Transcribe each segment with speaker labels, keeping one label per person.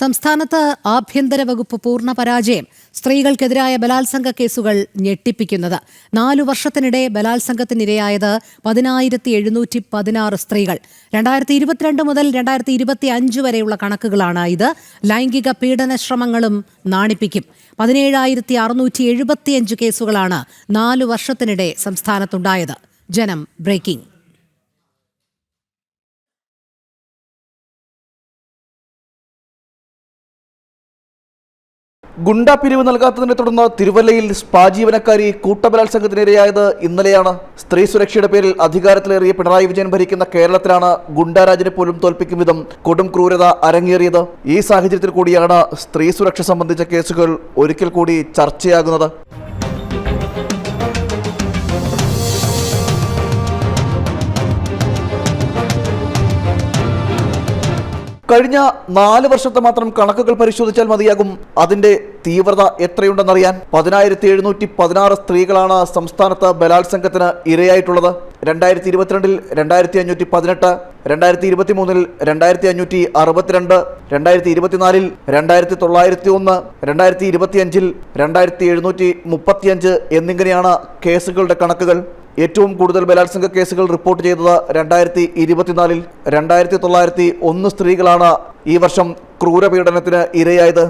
Speaker 1: സംസ്ഥാനത്ത് ആഭ്യന്തര വകുപ്പ് പൂർണ പരാജയം സ്ത്രീകൾക്കെതിരായ ബലാത്സംഗ കേസുകൾ ഞെട്ടിപ്പിക്കുന്നത്. നാലു വർഷത്തിനിടെ ബലാത്സംഗത്തിനിരയായത് പതിനായിരത്തി എഴുന്നൂറ്റി പതിനാറ് സ്ത്രീകൾ. രണ്ടായിരത്തി ഇരുപത്തിരണ്ട് മുതൽ രണ്ടായിരത്തി ഇരുപത്തി അഞ്ച് വരെയുള്ള കണക്കുകളാണ് ഇത്. ലൈംഗിക പീഡന ശ്രമങ്ങളും നാണിപ്പിക്കും. പതിനേഴായിരത്തി അറുന്നൂറ്റി എഴുപത്തിയഞ്ച് കേസുകളാണ് നാലു വർഷത്തിനിടെ സംസ്ഥാനത്തുണ്ടായത്. ജനം ബ്രേക്കിംഗ്.
Speaker 2: ഗുണ്ടാ പിരിവ് നൽകാത്തതിനെ തുടർന്ന് തിരുവല്ലയിൽ സ്പാ ജീവനക്കാരി കൂട്ടബലാത്സംഗത്തിനിരയായത് ഇന്നലെയാണ്. സ്ത്രീ സുരക്ഷയുടെ പേരിൽ അധികാരത്തിലേറിയ പിണറായി വിജയൻ ഭരിക്കുന്ന കേരളത്തിലാണ് ഗുണ്ടാരാജിനെ പോലും തോൽപ്പിക്കും വിധം കൊടും ക്രൂരത അരങ്ങേറിയത്. ഈ സാഹചര്യത്തിൽ കൂടിയാണ് സ്ത്രീ സുരക്ഷ സംബന്ധിച്ച കേസുകൾ ഒരിക്കൽ കൂടി ചർച്ചയാകുന്നത്. കഴിഞ്ഞ നാല് വർഷത്തെ മാത്രം കണക്കുകൾ പരിശോധിച്ചാൽ മതിയാകും. അതിന്റെ തീവ്രത എത്രയുണ്ടെന്നറിയാൻ പതിനായിരത്തി എഴുന്നൂറ്റി പതിനാറ് സ്ത്രീകളാണ് സംസ്ഥാനത്ത് ബലാത്സംഗത്തിന് ഇരയായിട്ടുള്ളത്. രണ്ടായിരത്തി ഇരുപത്തിരണ്ടിൽ രണ്ടായിരത്തി അഞ്ഞൂറ്റി പതിനെട്ട് രണ്ടായിരത്തി ഇരുപത്തി മൂന്നിൽ രണ്ടായിരത്തി അഞ്ഞൂറ്റി അറുപത്തിരണ്ട് രണ്ടായിരത്തി ഇരുപത്തിനാലിൽ രണ്ടായിരത്തി തൊള്ളായിരത്തി ഒന്ന് രണ്ടായിരത്തി ഇരുപത്തിയഞ്ചിൽ രണ്ടായിരത്തി എഴുന്നൂറ്റി മുപ്പത്തിയഞ്ച് എന്നിങ്ങനെയാണ് കേസുകളുടെ കണക്കുകൾ. ഏറ്റവും കൂടുതൽ ബലാത്സംഗ കേസുകൾ റിപ്പോർട്ട് ചെയ്തത് രണ്ടായിരത്തി ഇരുപത്തിനാലിൽ രണ്ടായിരത്തി തൊള്ളായിരത്തി ഒന്ന് സ്ത്രീകളാണ് ഈ വർഷം ക്രൂരപീഡനത്തിന് ഇരയായത്.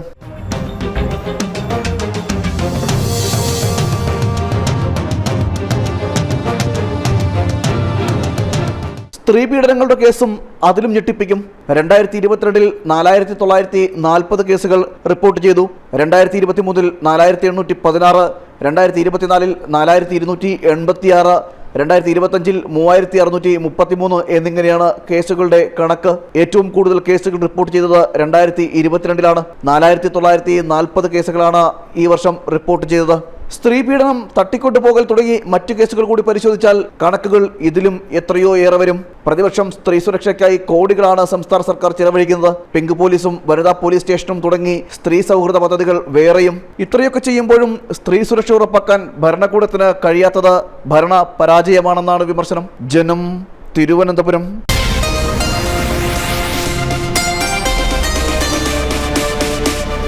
Speaker 2: സ്ത്രീ പീഡനങ്ങളുടെ കേസും അതിലും ഞെട്ടിപ്പിക്കും. രണ്ടായിരത്തി ഇരുപത്തിരണ്ടിൽ നാലായിരത്തി തൊള്ളായിരത്തി നാൽപ്പത് കേസുകൾ റിപ്പോർട്ട് ചെയ്തു. രണ്ടായിരത്തി ഇരുപത്തി മൂന്നിൽ നാലായിരത്തി എണ്ണൂറ്റി പതിനാറ് രണ്ടായിരത്തി ഇരുപത്തിനാലിൽ നാലായിരത്തി ഇരുന്നൂറ്റി എൺപത്തിയാറ് രണ്ടായിരത്തി ഇരുപത്തഞ്ചിൽ മൂവായിരത്തി അറുന്നൂറ്റി മുപ്പത്തിമൂന്ന് എന്നിങ്ങനെയാണ് കേസുകളുടെ കണക്ക്. ഏറ്റവും കൂടുതൽ കേസുകൾ റിപ്പോർട്ട് ചെയ്തത് രണ്ടായിരത്തി ഇരുപത്തിരണ്ടിലാണ് നാലായിരത്തി തൊള്ളായിരത്തി നാൽപ്പത് കേസുകളാണ് ഈ വർഷം റിപ്പോർട്ട് ചെയ്തത്. സ്ത്രീ പീഡനം തട്ടിക്കൊണ്ടുപോകൽ തുടങ്ങി മറ്റു കേസുകൾ കൂടി പരിശോധിച്ചാൽ കണക്കുകൾ ഇതിലും എത്രയോ ഏറെ വരും. പ്രതിപക്ഷം സ്ത്രീ സുരക്ഷയ്ക്കായി കോടികളാണ് സംസ്ഥാന സർക്കാർ ചെലവഴിക്കുന്നത്. പിങ്ക് പോലീസും വനിതാ പോലീസ് സ്റ്റേഷനും തുടങ്ങി സ്ത്രീ സൗഹൃദ പദ്ധതികൾ വേറെയും. ഇത്രയൊക്കെ ചെയ്യുമ്പോഴും സ്ത്രീ സുരക്ഷ ഉറപ്പാക്കാൻ ഭരണകൂടത്തിന് കഴിയാത്തത് ഭരണ പരാജയമാണെന്നാണ് വിമർശനം. ജനം തിരുവനന്തപുരം.